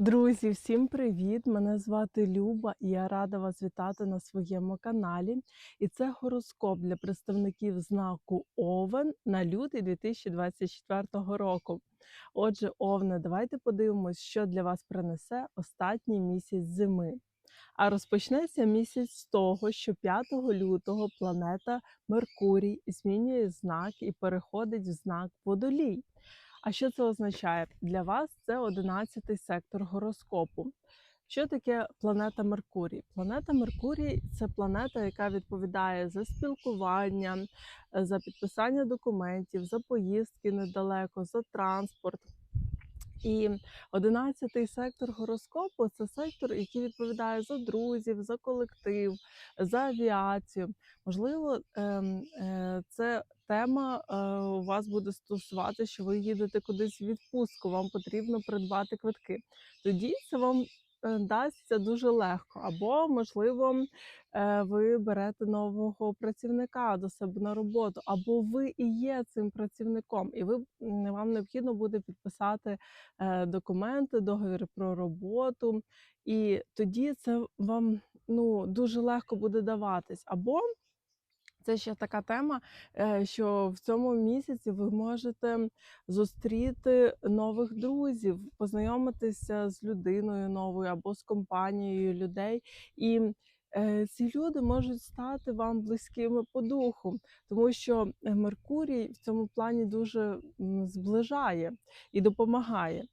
Друзі, всім привіт! Мене звати Люба, і я рада вас вітати на своєму каналі. І це гороскоп для представників знаку Овен на лютий 2024 року. Отже, Овне, давайте подивимось, що для вас принесе останній місяць зими. А розпочнеться місяць з того, що 5 лютого планета Меркурій змінює знак і переходить в знак Водолій. А що це означає? Для вас це 11-й сектор гороскопу. Що таке планета Меркурій? Планета Меркурій це планета, яка відповідає за спілкування, е, за підписання документів, за поїздки недалеко, за транспорт. І 11-й сектор гороскопу це сектор, який відповідає за друзів, за колектив, за авіацію. Можливо, ем, е, це тема е, у вас буде стосувати, що ви їдете кудись в відпустку, вам потрібно придбати квитки. Тоді це вам дасться дуже легко. Або, можливо, е, ви берете нового працівника до себе на роботу, або ви і є цим працівником, і ви вам необхідно буде підписати е, документи, договір про роботу, і тоді це вам ну дуже легко буде даватись. Або це ще така тема, е, що в цьому місяці ви можете зустріти нових друзів, познайомитися з людиною новою або з компанією людей. І е, ці люди можуть стати вам близькими по духу, тому що Меркурій в цьому плані дуже зближає і допомагає.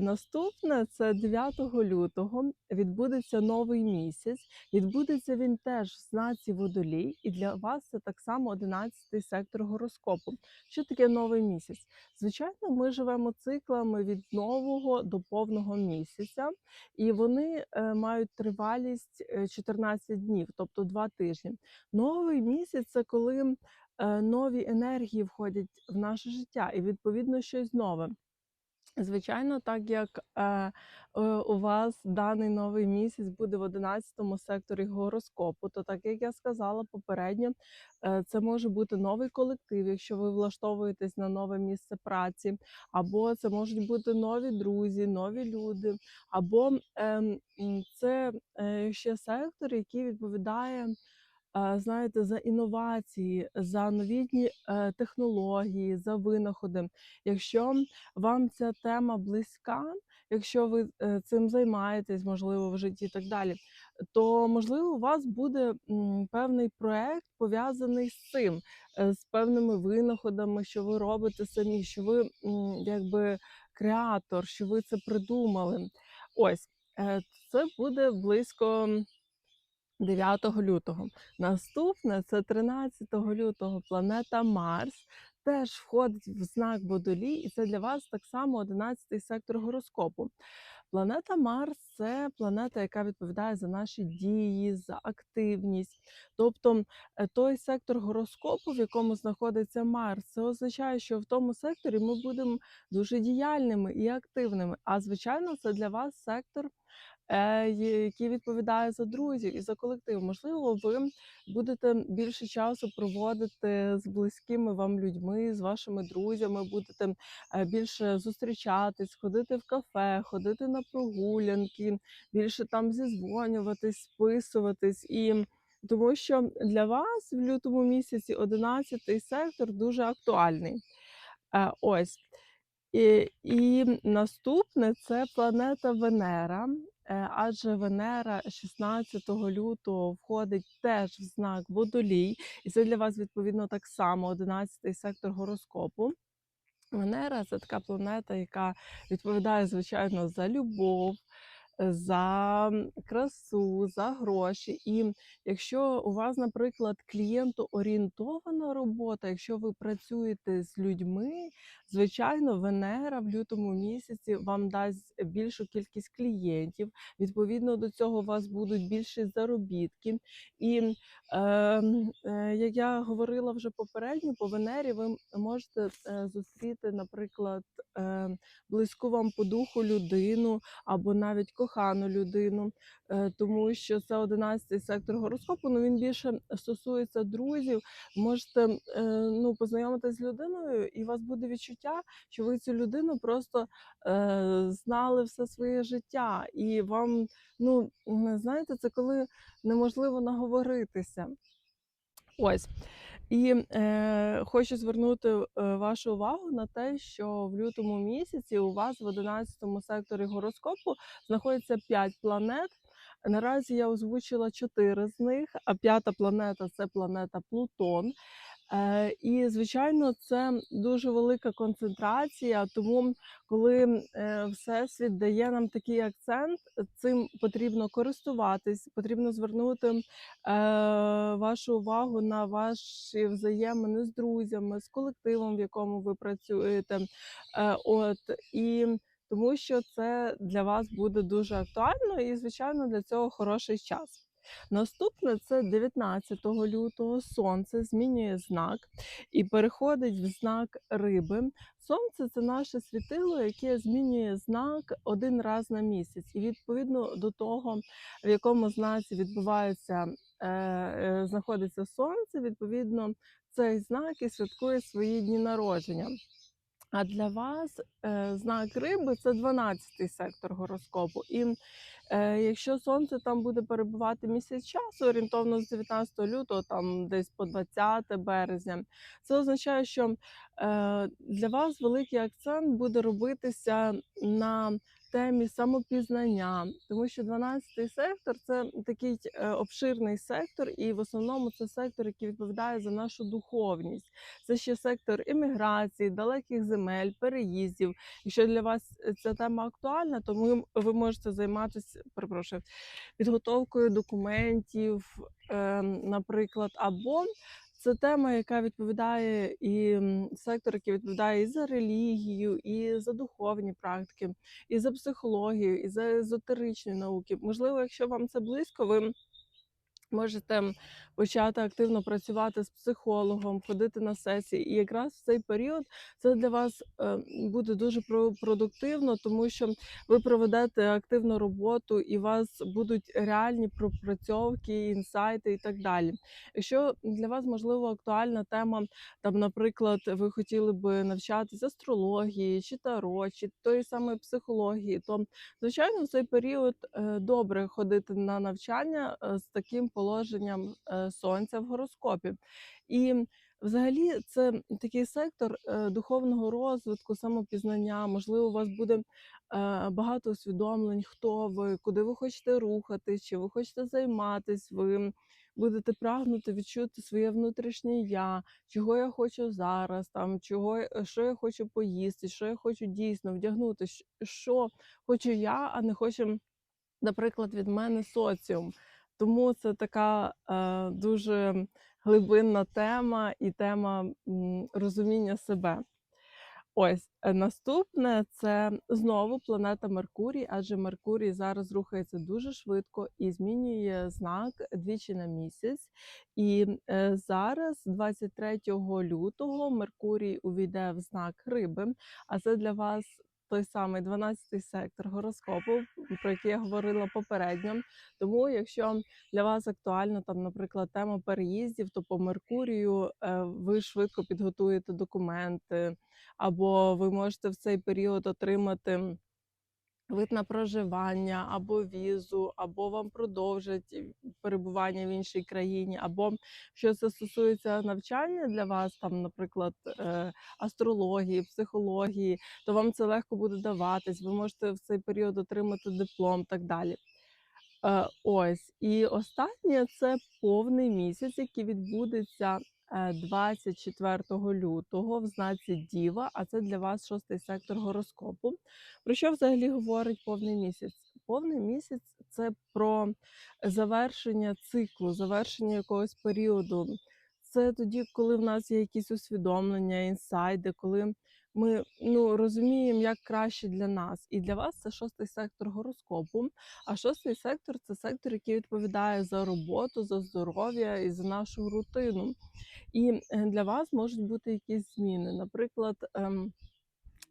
Наступне це 9 лютого відбудеться новий місяць. Відбудеться він теж в знаці водолій, і для вас це так само 11-й сектор гороскопу. Що таке новий місяць? Звичайно, ми живемо циклами від нового до повного місяця, і вони е, мають тривалість е, 14 днів, тобто 2 тижні. Новий місяць це коли е, нові енергії входять в наше життя, і відповідно щось нове. Звичайно, так як е, е, у вас даний новий місяць буде в 11 секторі гороскопу, то так як я сказала попередньо, е, це може бути новий колектив, якщо ви влаштовуєтесь на нове місце праці, або це можуть бути нові друзі, нові люди, або м, це е, ще сектор, який відповідає е, знаєте, за інновації, за новітні е, технології, за винаходи. Якщо вам ця тема близька, якщо ви е, цим займаєтесь, можливо, в житті і так далі, то можливо у вас буде певний проект пов'язаний з цим, е, з певними винаходами, що ви робите самі, що ви якби креатор, що ви це придумали. Ось це буде близько. 9 лютого. Наступне це 13 лютого планета Марс теж входить в знак Водолій, і це для вас так само 11 сектор гороскопу. Планета Марс це планета, яка відповідає за наші дії, за активність. Тобто е, той сектор гороскопу, в якому знаходиться Марс, це означає, що в тому секторі ми будемо дуже діяльними і активними. А звичайно, це для вас сектор який відповідає за друзів і за колектив. Можливо, ви будете більше часу проводити з близькими вам людьми, з вашими друзями, будете е, більше зустрічатись, ходити в кафе, ходити на прогулянки, більше там зізвонюватись, списуватись і. Тому що для вас в лютому місяці 11 сектор дуже актуальний. Е, ось. І, і наступне це планета Венера, е, адже Венера 16 лютого входить теж в знак Водолій, і це для вас відповідно так само 11 сектор гороскопу. Венера це така планета, яка відповідає, звичайно, за любов, е, за красу, за гроші. І якщо у вас, наприклад, клієнтоорієнтована робота, якщо ви працюєте з людьми, звичайно, Венера в лютому місяці вам дасть більшу кількість клієнтів. Відповідно до цього у вас будуть більші заробітки. І Ем, е, як я говорила вже попередньо, по Венері ви можете е, зустріти, наприклад, е, близьку вам по духу людину або навіть кохану людину, е, тому що це 11 сектор гороскопу. Ну він більше стосується друзів. Можете е, ну, познайомитися з людиною, і у вас буде відчуття, що ви цю людину просто е, знали все своє життя, і вам, ну знаєте, це коли неможливо наговоритися. Ось. І е, хочу звернути е, вашу увагу на те, що в лютому місяці у вас в 11 секторі гороскопу знаходиться 5 планет. Наразі я озвучила 4 з них, а п'ята планета це планета Плутон. Е, і, звичайно, це дуже велика концентрація, тому коли е, Всесвіт дає нам такий акцент, цим потрібно користуватись, потрібно звернути е, вашу увагу на ваші взаємини з друзями, з колективом, в якому ви працюєте. От і тому що це для вас буде дуже актуально, і звичайно для цього хороший час. Наступне це 19 лютого сонце змінює знак і переходить в знак риби. Сонце це наше світило, яке змінює знак один раз на місяць. І відповідно до того, в якому знаці відбувається, е, е, знаходиться сонце, відповідно, цей знак і святкує свої дні народження. А для вас е, знак риби це 12-й сектор гороскопу. І е, якщо сонце там буде перебувати місяць часу, орієнтовно з 19 лютого, там десь по 20 березня, це означає, що е, для вас великий акцент буде робитися на темі самопізнання, тому що 12-й сектор це такий е, обширний сектор, і в основному це сектор, який відповідає за нашу духовність. Це ще сектор імміграції, далеких земель, переїздів. Якщо для вас е, ця тема актуальна, то ви, можете займатися, перепрошую, підготовкою документів, е, наприклад, або це тема, яка відповідає і сектор, який відповідає і за релігію, і за духовні практики, і за психологію, і за езотеричні науки. Можливо, якщо вам це близько, ви Можете почати активно працювати з психологом, ходити на сесії, і якраз в цей період це для вас е, буде дуже про- продуктивно, тому що ви проведете активну роботу і у вас будуть реальні пропрацьовки, інсайти і так далі. Якщо для вас можливо актуальна тема, там, наприклад, ви хотіли би навчатися астрології, чи таро, чи тої самої психології, то звичайно в цей період е, добре ходити на навчання е, з таким положенням е, сонця в гороскопі. І взагалі це такий сектор е, духовного розвитку, самопізнання. Можливо, у вас буде е, багато усвідомлень, хто ви, куди ви хочете рухатись, чи ви хочете займатись. Ви будете прагнути відчути своє внутрішнє я, чого я хочу зараз, там чого що я хочу поїсти, що я хочу дійсно вдягнути, що хочу я, а не хоче наприклад, від мене соціум. Тому це така е, дуже глибинна тема і тема розуміння себе. Ось е, наступне це знову планета Меркурій, адже Меркурій зараз рухається дуже швидко і змінює знак двічі на місяць. І е, зараз, 23 лютого, Меркурій увійде в знак риби, а це для вас. Той самий 12-й сектор гороскопу, про який я говорила попередньо. Тому, якщо для вас актуальна там, наприклад, тема переїздів, то по Меркурію е, ви швидко підготуєте документи, або ви можете в цей період отримати вид на проживання, або візу, або вам продовжать перебування в іншій країні, або що це стосується навчання для вас, там, наприклад, е, астрології, психології, то вам це легко буде даватись. Ви можете в цей період отримати диплом, так далі. Е, ось і останнє це повний місяць, який відбудеться 24 лютого в знаці Діва, а це для вас шостий сектор гороскопу. Про що взагалі говорить повний місяць? Повний місяць це про завершення циклу, завершення якогось періоду. Це тоді, коли в нас є якісь усвідомлення, інсайди, коли ми ну, розуміємо, як краще для нас. І для вас це шостий сектор гороскопу. А шостий сектор це сектор, який відповідає за роботу, за здоров'я і за нашу рутину. І е, для вас можуть бути якісь зміни. Наприклад, ем,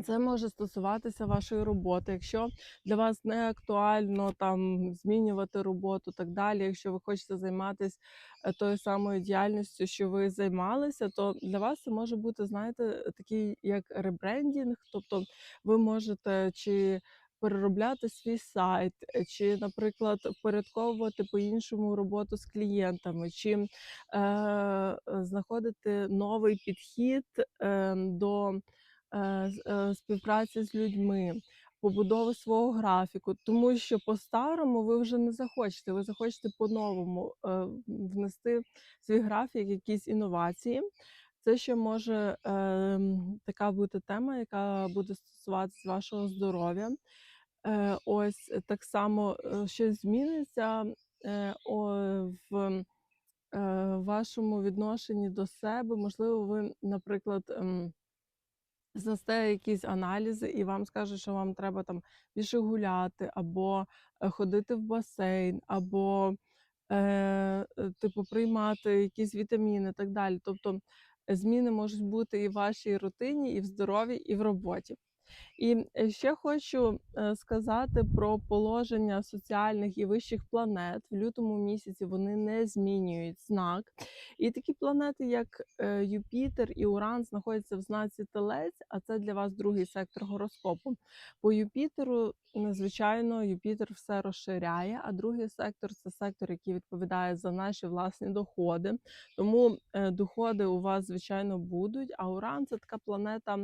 Це може стосуватися вашої роботи. Якщо для вас не актуально там змінювати роботу, так далі. Якщо ви хочете займатися е, тою самою діяльністю, що ви займалися, то для вас це може бути, знаєте, такий як ребрендінг. Тобто ви можете чи переробляти свій сайт, е, чи, наприклад, впорядковувати по-іншому роботу з клієнтами, чи е, е, знаходити новий підхід е, до співпраці з людьми, побудови свого графіку, тому що по-старому ви вже не захочете. Ви захочете по-новому е, внести в свій графік якісь інновації. Це ще може ем, така бути тема, яка буде стосуватися вашого здоров'я. Е, ось е, так само е, щось зміниться е, о, в е, вашому відношенні до себе. Можливо, ви, наприклад. ем, здасте якісь аналізи, і вам скажуть, що вам треба там більше гуляти, або е, ходити в басейн, або е, е, типу приймати якісь вітаміни, і так далі. Тобто зміни можуть бути і в вашій рутині, і в здоров'ї, і в роботі. І ще хочу е, сказати про положення соціальних і вищих планет. В лютому місяці вони не змінюють знак. І такі планети, як е, Юпітер і Уран, знаходяться в знаці Телець, а це для вас другий сектор гороскопу. По Юпітеру, звичайно, Юпітер все розширяє, а другий сектор це сектор, який відповідає за наші власні доходи. Тому е, доходи у вас, звичайно, будуть. А Уран це така планета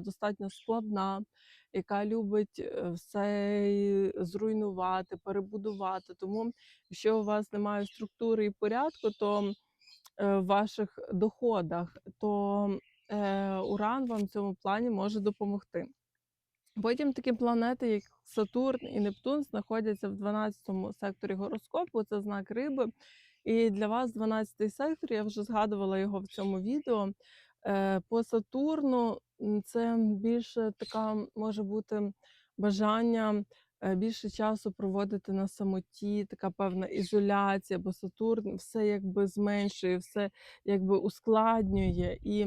достатньо складна, яка любить е, все зруйнувати, перебудувати. Тому, якщо у вас немає структури і порядку, то е, в ваших доходах, то е, Уран вам в цьому плані може допомогти. Потім такі планети, як Сатурн і Нептун, знаходяться в 12-му секторі гороскопу, це знак риби. І для вас 12-й сектор, я вже згадувала його в цьому відео. Е, По Сатурну це більше така може бути бажання е, більше часу проводити на самоті, така певна ізоляція, бо Сатурн все якби зменшує, все якби ускладнює. І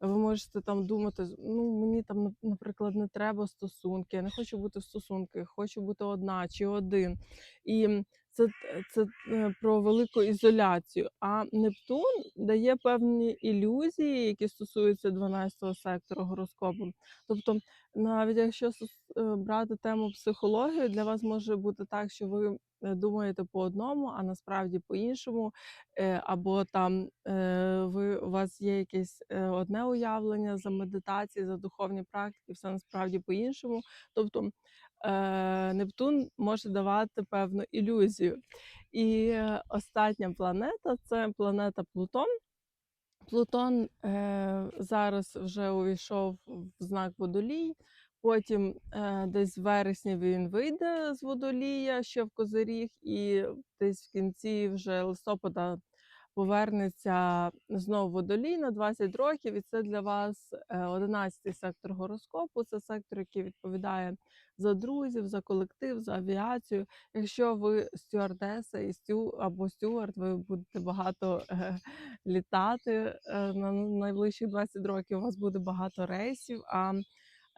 ви можете там думати, ну мені там, наприклад, не треба стосунки, я не хочу бути в стосунках, хочу бути одна чи один. І це, це е, про велику ізоляцію. А Нептун дає певні ілюзії, які стосуються 12-го сектору гороскопу. Тобто, навіть якщо е, брати тему психології, для вас може бути так, що ви е, думаєте по одному, а насправді по іншому. Е, або там е, ви у вас є якесь е, одне уявлення за медитації, за духовні практики, все насправді по-іншому. Тобто е, Нептун може давати певну ілюзію. І е, остання планета це планета Плутон. Плутон е, зараз вже увійшов в знак водолій. Потім е, десь в вересні він вийде з водолія ще в Козиріг, і десь в кінці вже листопада повернеться знову водолій на 20 років. І це для вас е, 11-й сектор гороскопу. Це сектор, який відповідає за друзів, за колектив, за авіацію. Якщо ви стюардеса і стю або стюард, ви будете багато е, літати е, на найближчих 20 років. У вас буде багато рейсів. А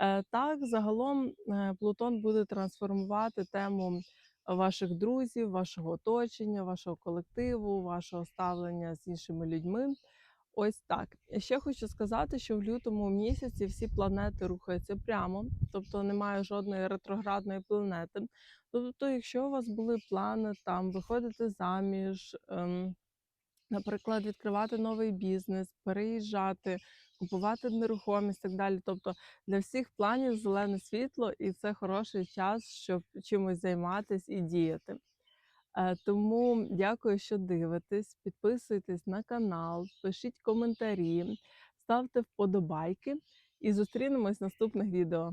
е, так, загалом е, Плутон буде трансформувати тему ваших друзів, вашого оточення, вашого колективу, вашого ставлення з іншими людьми. Ось так. І Ще хочу сказати, що в лютому місяці всі планети рухаються прямо, тобто немає жодної ретроградної планети. Тобто, якщо у вас були плани там виходити заміж, ем, наприклад, відкривати новий бізнес, переїжджати, купувати нерухомість, так далі. Тобто для всіх планів зелене світло, і це хороший час, щоб чимось займатися і діяти. Е, Тому дякую, що дивитесь. Підписуйтесь на канал, пишіть коментарі, ставте вподобайки і зустрінемось в наступних відео.